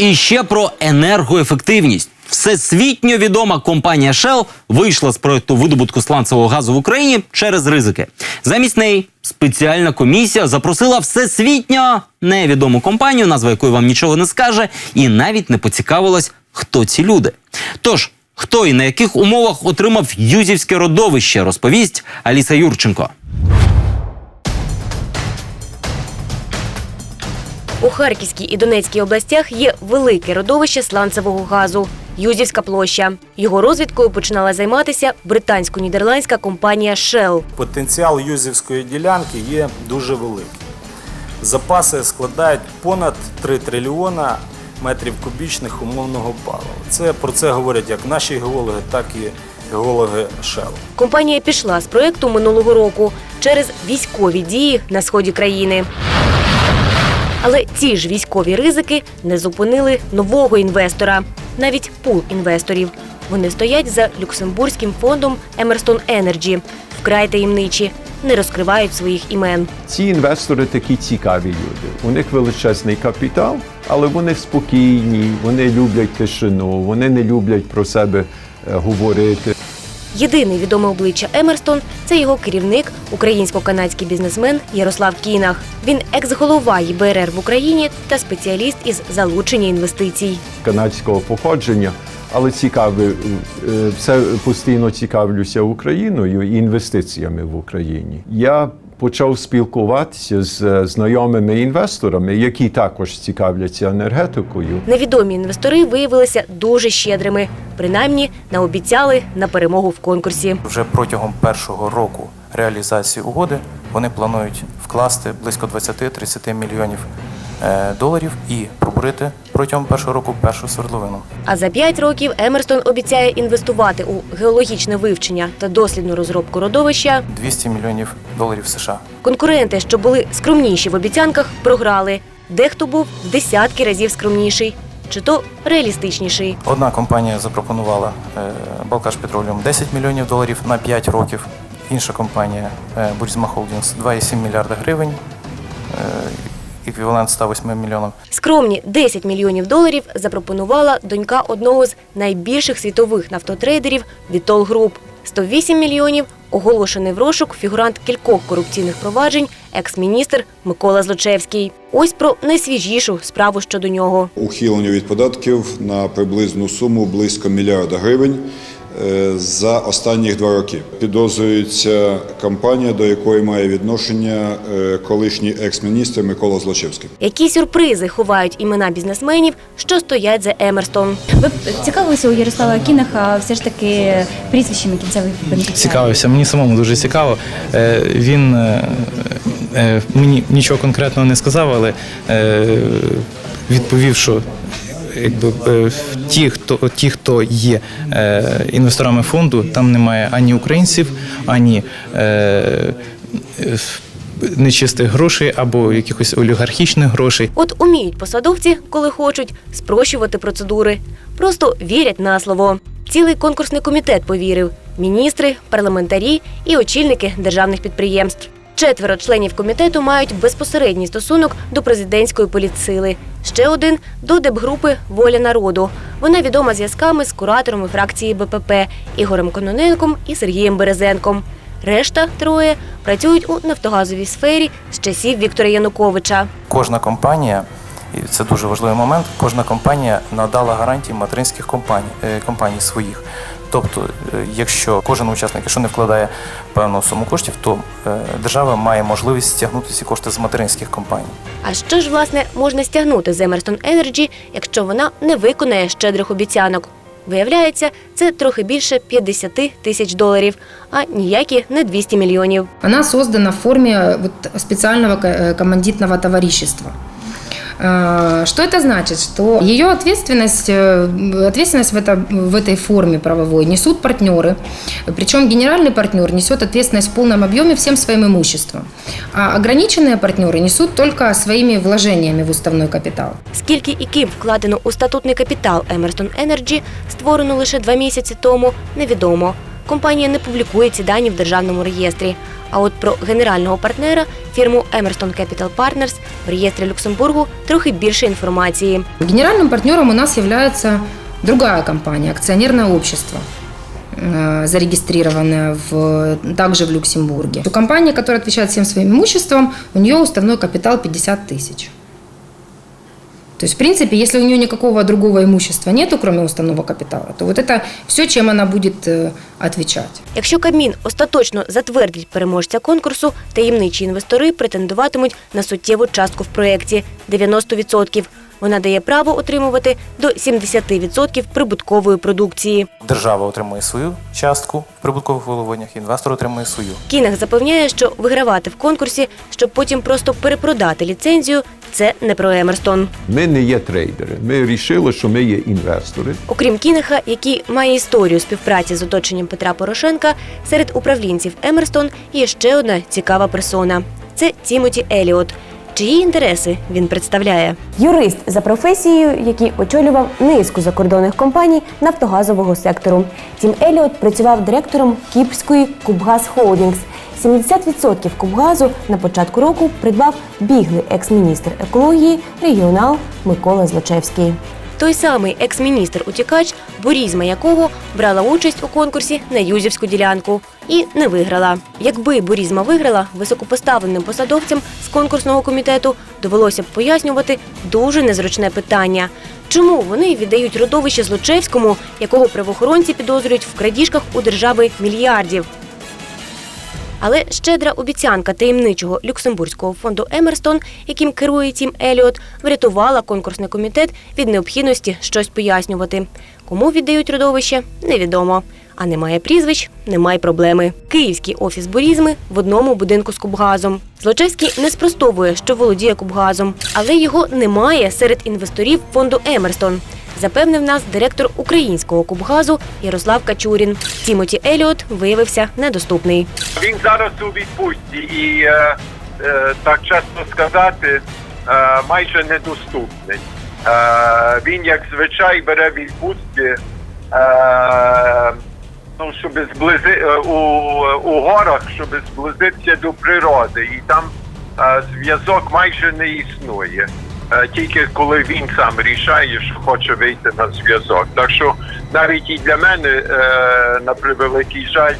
і ще про енергоефективність. Всесвітньо відома компанія Shell вийшла з проекту видобутку сланцевого газу в Україні через ризики. Замість неї спеціальна комісія запросила всесвітньо невідому компанію, назва якої вам нічого не скаже, і навіть не поцікавилась, хто ці люди. Тож, хто і на яких умовах отримав юзівське родовище, розповість Аліса Юрченко. У Харківській і Донецькій областях є велике родовище сланцевого газу Юзівська площа. Його розвідкою починала займатися британсько-нідерландська компанія Shell. Потенціал юзівської ділянки є дуже великий. Запаси складають понад 3 трильйона метрів кубічних умовного палива. Це про це говорять як наші геологи, так і геологи Shell. Компанія пішла з проекту минулого року через військові дії на сході країни. Але ці ж військові ризики не зупинили нового інвестора, навіть пул інвесторів. Вони стоять за люксембурзьким фондом Emerson Energy. Вкрай таємничі, не розкривають своїх імен. Ці інвестори такі цікаві люди. У них величезний капітал, але вони спокійні, вони люблять тишину, вони не люблять про себе е, говорити. Єдине відоме обличчя Емерстон це його керівник, українсько-канадський бізнесмен Ярослав Кінах. Він екс-голова ЄБРР в Україні та спеціаліст із залучення інвестицій. канадського походження, але цікавий, е, все постійно цікавлюся Україною і інвестиціями в Україні. Я почав спілкуватися з е, знайомими інвесторами, які також цікавляться енергетикою. Невідомі інвестори виявилися дуже щедрими. Принаймні наобіцяли на перемогу в конкурсі. Вже протягом першого року реалізації угоди вони планують вкласти близько 20-30 мільйонів доларів і пробурити протягом першого року першу свердловину. А за п'ять років Емерстон обіцяє інвестувати у геологічне вивчення та дослідну розробку родовища. 200 мільйонів доларів США. Конкуренти, що були скромніші в обіцянках, програли. Дехто був в десятки разів скромніший, чи то реалістичніший. Одна компанія запропонувала е, Балкаш Петроліум 10 мільйонів доларів на 5 років. Інша компанія е, Бурзьма Холдінгс 2,7 мільярда гривень, е, еквівалент 108 мільйонам. Скромні 10 мільйонів доларів запропонувала донька одного з найбільших світових нафтотрейдерів Vitol Group. 108 мільйонів оголошений в розшук фігурант кількох корупційних проваджень, екс-міністр Микола Злочевський. Ось про найсвіжішу справу щодо нього. ухилення від податків на приблизну суму близько мільярда гривень за останні два роки. Підозрюється компанія, до якої має відношення е, колишній екс-міністр Микола Злочевський. Які сюрпризи ховають імена бізнесменів, що стоять за Емерстон. Ви б цікавилися у Ярослава Кінаха все ж таки прізвищами кінцевих бенефіціарів? Цікавився, мені самому дуже цікаво. Е, Він е, е, мені нічого конкретного не сказав, але е, відповів, що якби е, ті, хто ті, хто є е, інвесторами фонду, там немає ані українців, ані е, нечистих грошей або якихось олігархічних грошей. От уміють посадовці, коли хочуть, спрощувати процедури. Просто вірять на слово. Цілий конкурсний комітет повірив: міністри, парламентарі і очільники державних підприємств. Четверо членів комітету мають безпосередній стосунок до президентської політсили. Ще один до депгрупи Воля народу. Вона відома зв'язками з кураторами фракції БПП Ігорем Кононенком і Сергієм Березенком. Решта троє працюють у нафтогазовій сфері з часів Віктора Януковича. Кожна компанія, і це дуже важливий момент, кожна компанія надала гарантії материнських компаній, е, компаній своїх. Тобто, е, якщо кожен учасник, якщо не вкладає певну суму коштів, то е, держава має можливість стягнути ці кошти з материнських компаній. А що ж власне можна стягнути з Emerson Energy, якщо вона не виконає щедрих обіцянок? Виявляється, це трохи більше 50 тисяч доларів, а ніякі не 200 мільйонів. Она создана в ко- э, командитного товарищества. Э, Что это значит? Что ее ответственность, э, ответственность в, это, в этой форме правовой несут партнеры. Причем генеральный партнер несет ответственность в полном объеме всем своим имуществом. А ограниченные партнеры несут только своими вложениями в уставной капитал. Скільки і ким вкладено у статутний капітал Emerson Energy, створено лише два місяці тому, невідомо. компанія не публікує ці дані в державному реєстрі. А от про генерального партнера фірму Emerson Capital Partners в реєстрі Люксембургу трохи більше інформації. Генеральным партнером у нас является другая компания, акционерное общество э, зарегистрированная в, также в Люксембурге. У компании, которая отвечает всем своим имуществом, у нее уставной капитал 50 тысяч. То есть, в принципе, если у нее никакого другого имущества нету, кроме уставного капитала, то вот это все, чем она будет э, отвечать. Якщо Кабмін остаточно затвердить переможця конкурсу, таємничі інвестори претендуватимуть на суттєву частку в проєкті 90%. Вона дає право отримувати до 70% прибуткової продукції. Держава отримує свою частку в прибуткових виливаннях, інвестор отримує свою. Кінах запевняє, що вигравати в конкурсі, щоб потім просто перепродати ліцензію, це не про Емерстон. Ми не є трейдери. Ми вирішили, що ми є інвестори. Окрім Кінеха, який має історію співпраці з оточенням Петра Порошенка, серед управлінців Емерстон є ще одна цікава персона це Тімоті Еліот. Чиї інтереси він представляє? Юрист за професією, який очолював низку закордонних компаній нафтогазового сектору. Тім Еліот працював директором Кіпрської Кубгаз Холдінгс. 70% Кубгазу на початку року придбав біглий екс-міністр екології регіонал Микола Злочевський. Той самий екс-міністр утікач, бурізма якого брала участь у конкурсі на юзівську ділянку і не виграла. Якби бурізма виграла, високопоставленим посадовцям з конкурсного комітету довелося б пояснювати дуже незручне питання. Чому вони віддають родовище Злочевському, якого правоохоронці підозрюють в крадіжках у держави мільярдів? Але щедра обіцянка таємничого люксембурзького фонду Емерстон, яким керує Тім Еліот, врятувала конкурсний комітет від необхідності щось пояснювати. Кому віддають родовище, невідомо. А немає прізвищ, немає проблеми. Київський офіс бурізми в одному будинку з Кубгазом. Злочевський не спростовує, що володіє Кубгазом, але його немає серед інвесторів фонду Емерстон. Запевнив нас директор українського Кубгазу Ярослав Качурін. Тімоті Еліот виявився недоступний. Він зараз у відпустці і е, е, так чесно сказати, е, майже недоступний. Е, він, як звичай, бере відпустки, е, ну, щоб зблизи е, у, у горах, щоб зблизитися до природи. І там е, зв'язок майже не існує. Е, Тільки коли він сам рішає, що хоче вийти на зв'язок. Так що навіть і для мене, на превеликий жаль,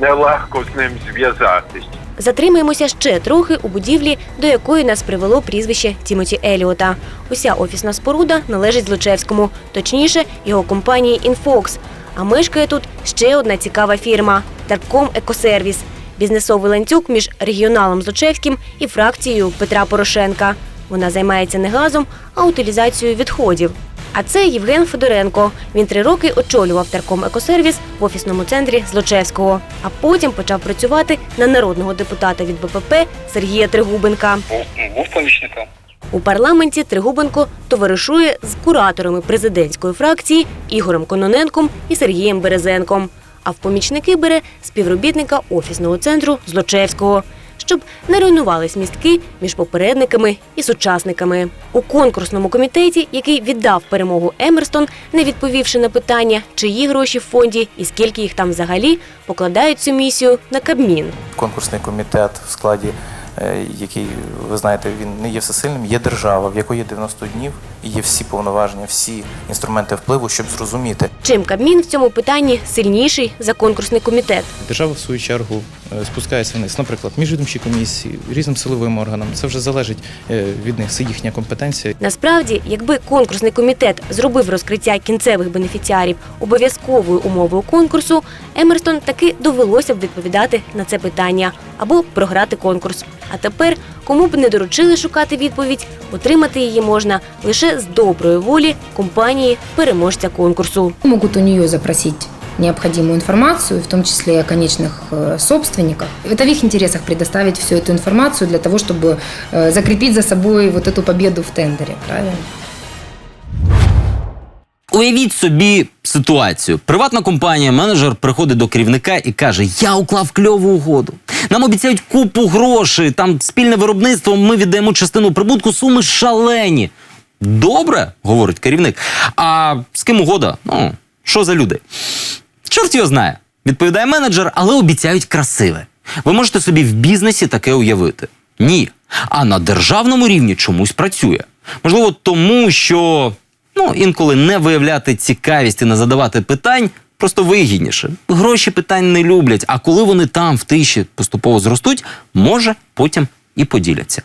нелегко з ним зв'язатись. Затримаємося ще трохи у будівлі, до якої нас привело прізвище Тімоті Еліота. Уся офісна споруда належить Злочевському, точніше, його компанії Інфокс. А мешкає тут ще одна цікава фірма Тарком Екосервіс. Бізнесовий ланцюг між регіоналом Злочевським і фракцією Петра Порошенка. Вона займається не газом, а утилізацією відходів. А це Євген Федоренко. Він три роки очолював Тарком Екосервіс в офісному центрі Злочевського, а потім почав працювати на народного депутата від БПП Сергія Тригубенка. Був помічником. У парламенті Тригубенко товаришує з кураторами президентської фракції Ігорем Кононенком і Сергієм Березенком. А в помічники бере співробітника офісного центру Злочевського, щоб не руйнувались містки між попередниками і сучасниками. У конкурсному комітеті, який віддав перемогу Емерстон, не відповівши на питання, чиї гроші в фонді і скільки їх там взагалі, покладають цю місію на Кабмін. Конкурсний комітет в складі, який ви знаєте, він не є всесильним, є держава, в якої є 90 днів і є всі повноваження, всі інструменти впливу, щоб зрозуміти, Чим Кабмін в цьому питанні сильніший за конкурсний комітет? Держава, в свою чергу, е, спускається вниз, наприклад, міжвідомчі комісії, різним силовим органам. Це вже залежить е, від них, це їхня компетенція. Насправді, якби конкурсний комітет зробив розкриття кінцевих бенефіціарів обов'язковою умовою конкурсу, Емерстон таки довелося б відповідати на це питання або програти конкурс. А тепер, кому б не доручили шукати відповідь, отримати її можна лише з доброї волі компанії переможця конкурсу. Могут у нее запросить необходимую информацию, в том числе и о конечных э, собственниках. Это в их интересах предоставить всю эту информацию для того, чтобы э, закрепить за собой вот эту победу в тендере, правильно? Уявіть собі ситуацію. Приватна компанія, менеджер приходить до керівника і каже: Я уклав кльову угоду. Нам обіцяють купу грошей, там спільне виробництво. Ми віддаємо частину прибутку, суми шалені. Добре, говорить керівник. А з ким угода? Ну, що за люди? Чорт його знає. Відповідає менеджер, але обіцяють красиве. Ви можете собі в бізнесі таке уявити. Ні. А на державному рівні чомусь працює. Можливо, тому що ну, інколи не виявляти цікавість і не задавати питань просто вигідніше. Гроші питань не люблять, а коли вони там в тиші поступово зростуть, може потім і поділяться.